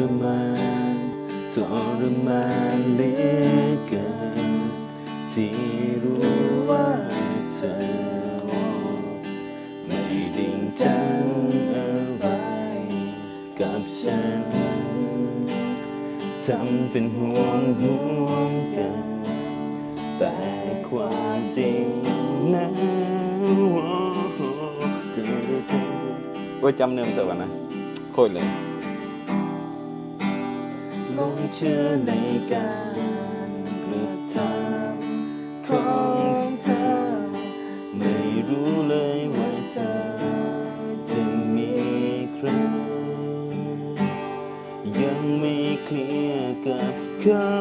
รมานทรมานเหลือเกินที่รู้ว่าเธอไม่จริงจังอะไรกับฉันทำเป็นห่วงห่วงกัน แต่ความจริงนะว่าจำเนื้อมันตัวก่อนนะโคตรเลย ลงเชื่อในการกระทำของเธอ ไม่รู้เลยว่าเธอจะมีใคร ยังไม่เคลียร์กับเขา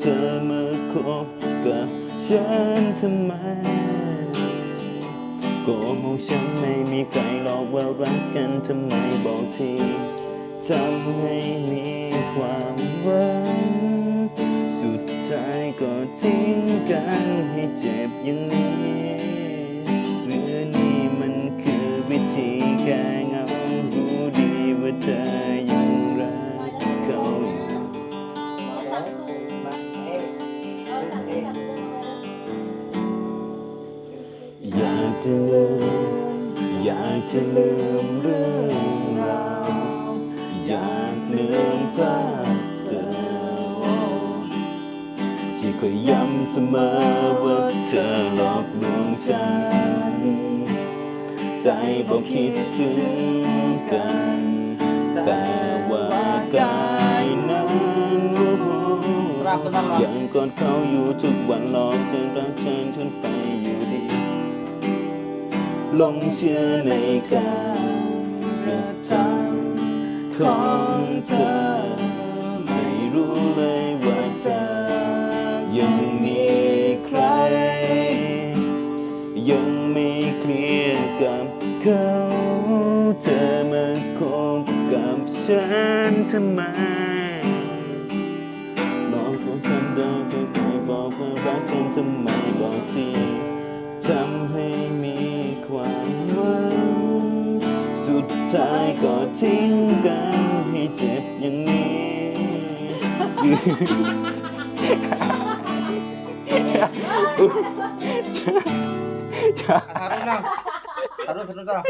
เธอมาคบกับฉันทำไมโกหกฉันไม่มีใครหลอกว่ารักกันทำไมบอกที ทำให้มีความหวัง สุดท้ายก็ทิ้งกันให้เจ็บอย่างนี้หรือนี่มันคือวิธีแก้เหงารู้ดีว่าเธอยังรักเขาอยู่อยากจะลืมอยากจะลืมเรื่อง อยากลืมภาพเธอ ที่เคยย้ำเสมอว่าเธอหลอกลวงฉัน ใจบอกคิดถึงกัน แต่ว่ากายนั้นยังกอดเขาอยู่ทุกวันหลอกจนรักเชิญฉันไปอยู่ดีลงเชื่อในการกระทำ ของเธอ ไม่รู้เลยว่าเธอ ยังมีใคร ยังไม่เคลียร์กับเขาเธอมาคบกับฉันทำไมบอกของฉันเดินไปไปบอกว่ารักกันทำไมบอกทีทำให้มีความหวังสุด ท้ายก็ทิ้งกันให้เจ็บอย่างนี้ Harus lang. Harus, harus lang.